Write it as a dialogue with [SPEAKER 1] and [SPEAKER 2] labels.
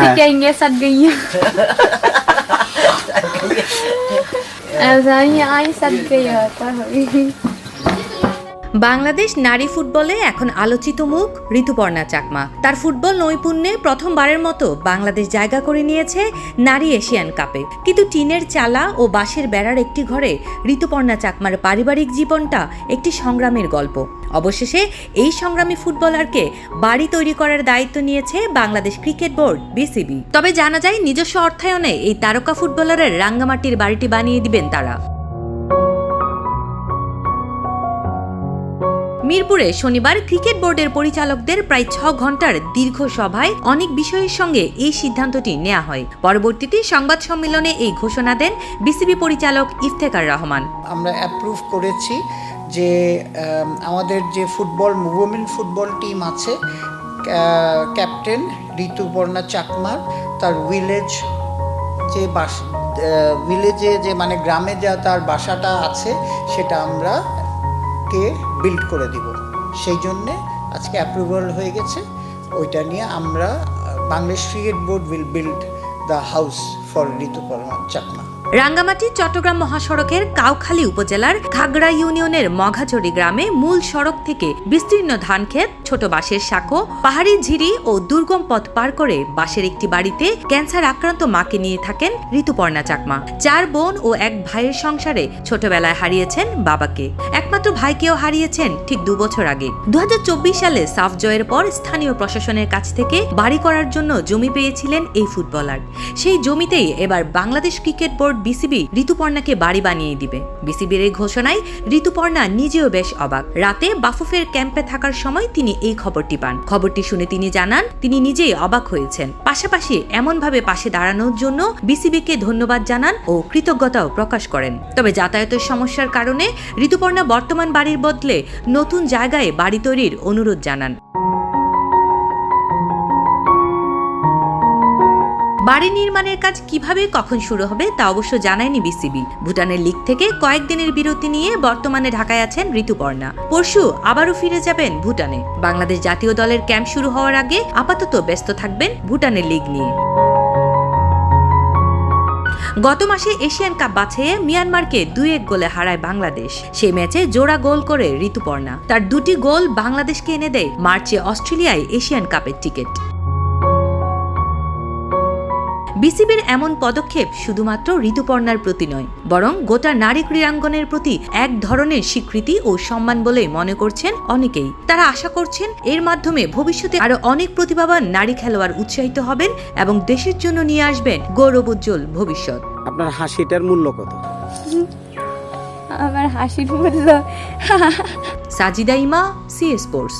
[SPEAKER 1] Tikengnya sadganya. Asalnya ay sadgaya tahu.
[SPEAKER 2] Bangladesh নারী ফুটবলে এখন আলোচিত মুখ ঋতুপর্ণা চাকমা। তার ফুটবল নৈপুণ্যে প্রথমবারের মতো বাংলাদেশ জায়গা করে নিয়েছে নারী এশিয়ান কাপে। কিন্তু টিনের চালা ও বাঁশের বেড়ার একটি ঘরে ঋতুপর্ণা চাকমার পারিবারিক জীবনটা একটি সংগ্রামের গল্প। অবশেষে এই সংগ্রামী ফুটবলারকে বাড়ি তৈরি করার দায়িত্ব নিয়েছে বাংলাদেশ ক্রিকেট বোর্ড, বিসিবি। তবে জানা যায় নিজস্ব অর্থায়নে এই তারকা ফুটবলারের রাঙ্গামাটির বাড়িটি বানিয়ে দিবেন তারা। মিরপুরে শনিবার ক্রিকেট বোর্ডের পরিচালকদের প্রায় ছ ঘণ্টার দীর্ঘ সভায় অনেক বিষয়ের সঙ্গে এই সিদ্ধান্তটি নেওয়া হয়। পরবর্তীতে সংবাদ সম্মেলনে এই ঘোষণা দেন বিসিবি পরিচালক ইফতেকার রহমান।
[SPEAKER 3] আমরা অ্যাপ্রুভ করেছি যে আমাদের যে ফুটবল উইমেন ফুটবল টিম আছে ক্যাপ্টেন ঋতুপর্ণা চাকমার, তার ভিলেজ যে বাস ভিলেজে যে মানে গ্রামে যা তার বাসাটা আছে, সেটা আমরা কে বিল্ড করে দিব। সেই জন্যে আজকে অ্যাপ্রুভাল হয়ে গেছে। ওইটা নিয়ে আমরা Bangladesh cricket board will build the house for Rituparna Chakma.
[SPEAKER 2] Rangamati, Chattogram মহাসড়কের কাউখালী উপজেলার খাগড়া ইউনিয়নের মঘাচড়ি গ্রামে মূল সড়ক থেকে বিস্তীর্ণ ধানক্ষেত, ছোট বাঁশের সাঁকো, পাহাড়ি ঝিরি ও দুর্গম পথ পার করে বাঁশের একটি বাড়িতে ক্যান্সার আক্রান্ত মাকে নিয়ে থাকেন ঋতুপর্ণা চাকমা। চার বোন ও এক ভাইয়ের সংসারে ছোটবেলায় হারিয়েছেন বাবাকে। একমাত্র ভাইকেও হারিয়েছেন ঠিক দু বছর আগে। দু হাজার চব্বিশ সালে সাফ জয়ের পর স্থানীয় প্রশাসনের কাছ থেকে বাড়ি করার জন্য জমি পেয়েছিলেন এই ফুটবলার। সেই জমিতেই এবার বাংলাদেশ ক্রিকেট বোর্ড বিসিবি ঋতুপর্ণাকে বাড়ি বানিয়ে দিবে। বিসিবির এই ঘোষণায় ঋতুপর্ণা নিজেও বেশ অবাক। রাতে বাফুফের ক্যাম্পে থাকার সময় তিনি এই খবরটি পান। খবরটি শুনে তিনি জানান, তিনি নিজেই অবাক হয়েছেন। পাশাপাশি এমনভাবে পাশে দাঁড়ানোর জন্য বিসিবিকে ধন্যবাদ জানান ও কৃতজ্ঞতাও প্রকাশ করেন। তবে যাতায়াতের সমস্যার কারণে ঋতুপর্ণা বর্তমান বাড়ির বদলে নতুন জায়গায় বাড়ি তৈরির অনুরোধ জানান। বাড়ি নির্মাণের কাজ কীভাবে কখন শুরু হবে তা অবশ্য জানায়নি বিসিবি। ভুটানের লিগ থেকে কয়েকদিনের বিরতি নিয়ে বর্তমানে ঢাকায় আছেন ঋতুপর্ণা। পরশু আবারও ফিরে যাবেন ভুটানে। বাংলাদেশ জাতীয় দলের ক্যাম্প শুরু হওয়ার আগে আপাতত ব্যস্ত থাকবেন ভুটানের লিগ নিয়ে। গত মাসে এশিয়ান কাপ বাছাইয়ে মিয়ানমারকে দুই এক গোলে হারায় বাংলাদেশ। সেই ম্যাচে জোড়া গোল করে ঋতুপর্ণা। তার দুটি গোল বাংলাদেশকে এনে দেয় মার্চে অস্ট্রেলিয়ায় এশিয়ান কাপের টিকিট। বিসিবির এমন পদক্ষেপ শুধুমাত্র ঋতুপর্ণার প্রতি নয় বরং গোটা নারী ক্রীড়াঙ্গনের প্রতি এক ধরনের স্বীকৃতি ও সম্মান বলে মনে করছেন অনেকেই। তারা আশা করছেন এর মাধ্যমে ভবিষ্যতে আরও অনেক প্রতিভাবান নারী খেলোয়াড় উৎসাহিত হবেন এবং দেশের জন্য নিয়ে আসবেন গৌরবোজ্জ্বল ভবিষ্যৎ।
[SPEAKER 4] আপনার হাসিটার মূল্য কত?
[SPEAKER 1] আমার হাসির মূল্য
[SPEAKER 2] সাজিদা ইমা সি স্পোর্টস।